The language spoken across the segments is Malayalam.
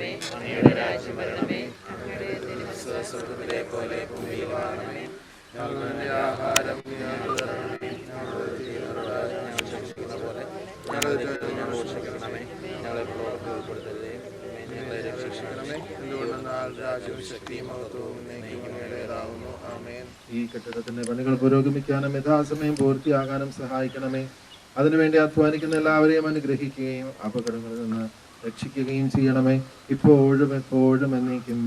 അങ്ങയുടെ രാജ്യം വരണമേ. അങ്ങയുടെ പോലെ ഞങ്ങൾക്ക് തരണമേ. ഞങ്ങളോട് പോലെ ഞങ്ങളെ ആമേൻ. ഈ കെട്ടിടത്തിന്റെ പണികൾ പുരോഗമിക്കാനും യഥാസമയം പൂർത്തിയാകാനും സഹായിക്കണമേ. അതിനുവേണ്ടി അധ്വാനിക്കുന്ന എല്ലാവരെയും അനുഗ്രഹിക്കുകയും അപകടങ്ങളിൽ നിന്ന് രക്ഷിക്കുകയും ചെയ്യണമേ. ഇപ്പോഴും എപ്പോഴും എന്നേക്കും.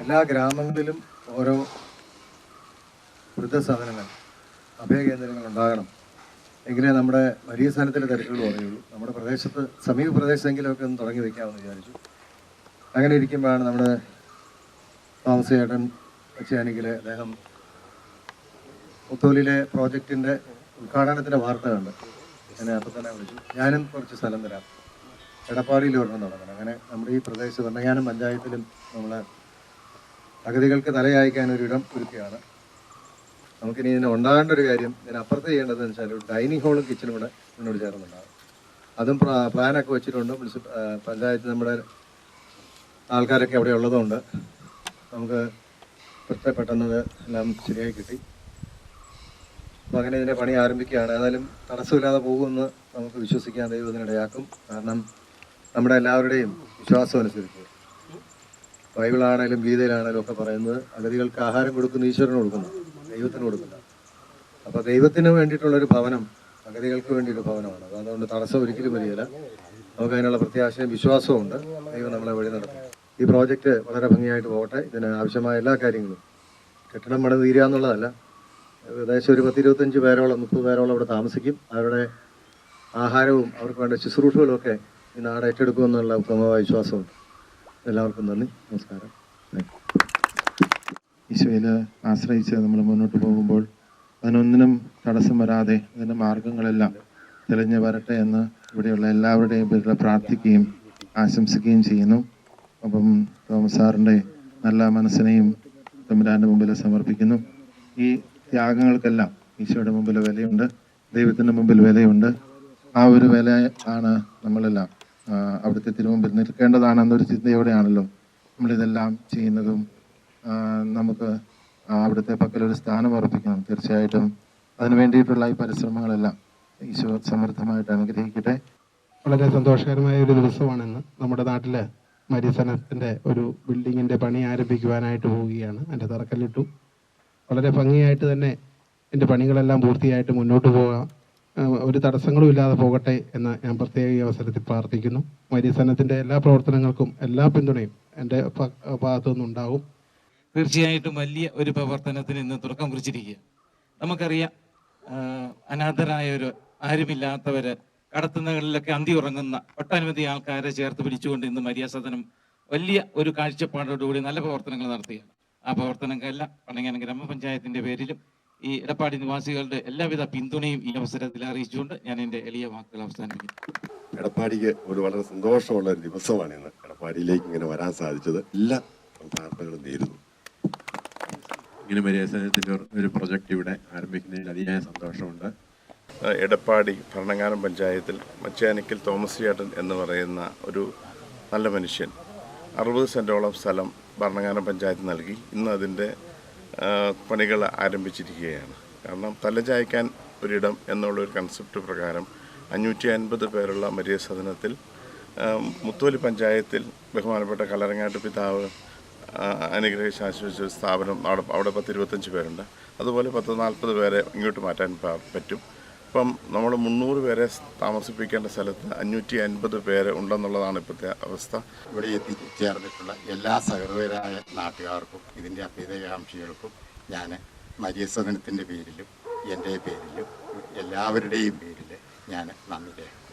എല്ലാ ഗ്രാമങ്ങളിലും ഓരോ വൃദ്ധസാധനങ്ങൾ അഭയകേന്ദ്രങ്ങൾ ഉണ്ടാകണം. എങ്കിലേ നമ്മുടെ വലിയ സ്ഥാനത്തിലെ തിരക്കുകൾ കുറയുള്ളൂ. നമ്മുടെ പ്രദേശത്ത് സമീപ പ്രദേശത്തെങ്കിലുമൊക്കെ ഒന്ന് തുടങ്ങി വയ്ക്കാമെന്ന് വിചാരിച്ചു. അങ്ങനെ ഇരിക്കുമ്പോഴാണ് നമ്മുടെ താമസേട്ടൻ വെച്ചാണെങ്കിൽ അദ്ദേഹം പുത്തോലിയിലെ പ്രോജക്റ്റിന്റെ ഉദ്ഘാടനത്തിന്റെ വാർത്ത കണ്ട് എന്നെ അപ്പം തന്നെ വിളിച്ചു. ഞാനും കുറച്ച് സ്ഥലം തരാം. എടപ്പാടിയിൽ ഒരെണ്ണം തുടങ്ങണം അങ്ങനെ നമ്മുടെ ഈ പ്രദേശത്ത് ഭരണങ്ങാനം പഞ്ചായത്തിലും നമ്മളെ അഗതികൾക്ക് ഇടം ഒരുക്കുകയാണ് നമുക്കിനി ഇതിനെ ഉണ്ടാകേണ്ട ഒരു കാര്യം ഇതിന് അപ്പുറത്ത് ചെയ്യേണ്ടതെന്ന് വെച്ചാൽ ഡൈനിങ് ഹോളും കിച്ചനും കൂടെ മുന്നോട്ട് ചേർന്നുണ്ടാകും അതും പ്ലാ- പ്ലാനൊക്കെ വെച്ചിട്ടുണ്ട്. മുനിസിപ്പ പഞ്ചായത്ത് നമ്മുടെ ആൾക്കാരൊക്കെ അവിടെ ഉള്ളതുകൊണ്ട് നമുക്ക് പെട്ടെ പെട്ടെന്ന് ഇത് എല്ലാം ശരിയായി കിട്ടി. അപ്പോൾ അങ്ങനെ ഇതിന്റെ പണി ആരംഭിക്കുകയാണ്. ഏതായാലും തടസ്സമില്ലാതെ പോകുമെന്ന് നമുക്ക് വിശ്വസിക്കാൻ ദൈവം ഇതിനിടയാക്കും. കാരണം നമ്മുടെ എല്ലാവരുടെയും വിശ്വാസം അനുസരിച്ച്. ബൈബിളാണേലും ഗീതയിലാണേലും ഒക്കെ പറയുന്നത് അഗതികൾക്ക് ആഹാരം കൊടുക്കുന്ന ഈശ്വരന് കൊടുക്കുന്നു. ദൈവത്തിന് കൊടുക്കുന്നത്. അപ്പോൾ ദൈവത്തിന് വേണ്ടിയിട്ടുള്ള ഒരു ഭവനം അഗതികൾക്ക് വേണ്ടിയിട്ട് ഭവനമാണ്. അത് അതുകൊണ്ട് തടസ്സം ഒരിക്കലും വരികയില്ല. നമുക്ക് അതിനുള്ള പ്രത്യാശയും വിശ്വാസവും ഉണ്ട്. ദൈവം നമ്മളെ വഴി നടത്തും. ഈ പ്രോജക്റ്റ് വളരെ ഭംഗിയായിട്ട് പോകട്ടെ. ഇതിന് ആവശ്യമായ എല്ലാ കാര്യങ്ങളും. കെട്ടിടം പണി തീരുക എന്നുള്ളതല്ല. ഏകദേശം ഒരു പത്തിരുപത്തഞ്ച് പേരോളം മുപ്പത് പേരോളം അവിടെ താമസിക്കും. അവരുടെ ആഹാരവും അവർക്ക് വേണ്ട ശുശ്രൂഷകളും ഒക്കെ ഈ നാട് ഏറ്റെടുക്കുമെന്നുള്ള ഉത്തമമായ വിശ്വാസമുണ്ട്. എല്ലാവർക്കും നന്ദി. നമസ്കാരം. താങ്ക് ഈശോയിൽ ആശ്രയിച്ച് നമ്മൾ മുന്നോട്ട് പോകുമ്പോൾ അതിനൊന്നിനും തടസ്സം വരാതെ അതിന്റെ മാർഗങ്ങളെല്ലാം തെളിഞ്ഞു വരട്ടെ എന്ന് ഇവിടെയുള്ള എല്ലാവരുടെയും പേരിൽ പ്രാർത്ഥിക്കുകയും ആശംസിക്കുകയും ചെയ്യുന്നു. അപ്പം തോമസ് സാറിന്റെ നല്ല മനസ്സിനെയും തമ്പുരാന്റെ മുമ്പിൽ സമർപ്പിക്കുന്നു. ഈ ത്യാഗങ്ങൾക്കെല്ലാം ഈശോയുടെ മുമ്പിൽ വിലയുണ്ട്. ദൈവത്തിന്റെ മുമ്പിൽ വിലയുണ്ട്. ആ ഒരു വില ആണ് നമ്മളെല്ലാം അവിടുത്തെ തിരുമുമ്പിൽ നിൽക്കേണ്ടതാണെന്നൊരു ചിന്തയോടെയാണല്ലോ നമ്മളിതെല്ലാം ചെയ്യുന്നതും നമുക്ക് അവിടുത്തെ പക്കലൊരു സ്ഥാനം ഉറപ്പിക്കണം തീർച്ചയായിട്ടും അതിനു വേണ്ടിയിട്ടുള്ള ഈ പരിശ്രമങ്ങളെല്ലാം ഈശോ സമൃദ്ധമായിട്ട് അനുഗ്രഹിക്കട്ടെ. വളരെ സന്തോഷകരമായ ഒരു ദിവസമാണെന്ന് നമ്മുടെ നാട്ടിലെ മരിസനത്തിന്റെ ഒരു ബിൽഡിങ്ങിന്റെ പണി ആരംഭിക്കുവാനായിട്ട് പോവുകയാണ്. എന്റെ തറക്കല്ലിട്ടു. വളരെ ഭംഗിയായിട്ട് തന്നെ എന്റെ പണികളെല്ലാം പൂർത്തിയായിട്ട് മുന്നോട്ട് പോകാം. ഒരു തടസ്സങ്ങളും ഇല്ലാതെ പോകട്ടെ എന്ന് ഞാൻ പ്രത്യേക ഈ അവസരത്തിൽ പ്രാർത്ഥിക്കുന്നു. മരിസനത്തിന്റെ എല്ലാ പ്രവർത്തനങ്ങൾക്കും എല്ലാ പിന്തുണയും എന്റെ ഭാഗത്തു നിന്നുണ്ടാവും തീർച്ചയായിട്ടും വലിയ ഒരു പ്രവർത്തനത്തിന് ഇന്ന് തുടക്കം കുറിച്ചിരിക്കുക നമുക്കറിയാം അനാഥരായവരോ ആരുമില്ലാത്തവര് കടത്തുന്നകളിലൊക്കെ അന്തി ഉറങ്ങുന്ന ഒട്ടനവധി ആൾക്കാരെ ചേർത്ത് പിടിച്ചുകൊണ്ട് ഇന്ന് മര്യാസദനം വലിയ ഒരു കാഴ്ചപ്പാടോടുകൂടി നല്ല പ്രവർത്തനങ്ങൾ നടത്തുകയാണ്. ആ പ്രവർത്തനങ്ങളെല്ലാം പണങ്ങാനം ഗ്രാമപഞ്ചായത്തിന്റെ പേരിലും ഈ ഇടപ്പാടി നിവാസികളുടെ എല്ലാവിധ പിന്തുണയും ഈ അവസരത്തിൽ അറിയിച്ചുകൊണ്ട് ഞാൻ എന്റെ എളിയ വാക്കുകൾ അവസാനിപ്പിക്കുന്നു. എടപ്പാടിക്ക് ഒരു വളരെ സന്തോഷമുള്ള ഒരു ദിവസമാണ് ഇന്ന് എടപ്പാടിയിലേക്ക് ഇങ്ങനെ വരാൻ സാധിച്ചത്. എല്ലാ പ്രാർത്ഥനകളും നേരുന്നു. ഇങ്ങനെ പരിസരത്തിന്റെ ഒരു പ്രൊജക്റ്റ് ഇവിടെ ആരംഭിക്കുന്നതിൽ അതിയായ സന്തോഷമുണ്ട്. എടപ്പാടി ഭരണങ്ങാനം പഞ്ചായത്തിൽ മച്ചാനിക്കൽ തോമസ് ചേട്ടൻ എന്ന് പറയുന്ന ഒരു നല്ല മനുഷ്യൻ അറുപത് സെന്റോളം സ്ഥലം ഭരണങ്ങാനം പഞ്ചായത്ത് നൽകി. ഇന്ന് അതിന്റെ പണികൾ ആരംഭിച്ചിരിക്കുകയാണ്. കാരണം തലചായ്ക്കാൻ ഒരിടം എന്നുള്ളൊരു കൺസെപ്റ്റ് പ്രകാരം അഞ്ഞൂറ്റി അൻപത് പേരുള്ള മരിയ സദനത്തിൽ മുത്തോലി പഞ്ചായത്തിൽ ബഹുമാനപ്പെട്ട കലറങ്ങാട്ട് പിതാവ് അനുഗ്രഹിച്ച് ആശ്വസിച്ച ഒരു സ്ഥാപനം അവിടെ അവിടെ പത്ത് ഇരുപത്തഞ്ച് പേരുണ്ട്. അതുപോലെ പത്ത് നാൽപ്പത് പേരെ ഇങ്ങോട്ട് മാറ്റാൻ പറ്റും. ഇപ്പം നമ്മൾ മുന്നൂറ് പേരെ താമസിപ്പിക്കേണ്ട സ്ഥലത്ത് അഞ്ഞൂറ്റി അൻപത് പേര് ഉണ്ടെന്നുള്ളതാണ് ഇപ്പോഴത്തെ അവസ്ഥ. ഇവിടെ എത്തിച്ചേർന്നിട്ടുള്ള എല്ലാ സഹൃദയരായ നാട്ടുകാർക്കും ഇതിന്റെ അഭ്യുദയകാംക്ഷികൾക്കും ഞാൻ മര്യസദനത്തിന്റെ പേരിലും എന്റെ പേരിലും എല്ലാവരുടെയും പേരിൽ ഞാൻ നന്ദി രേഖ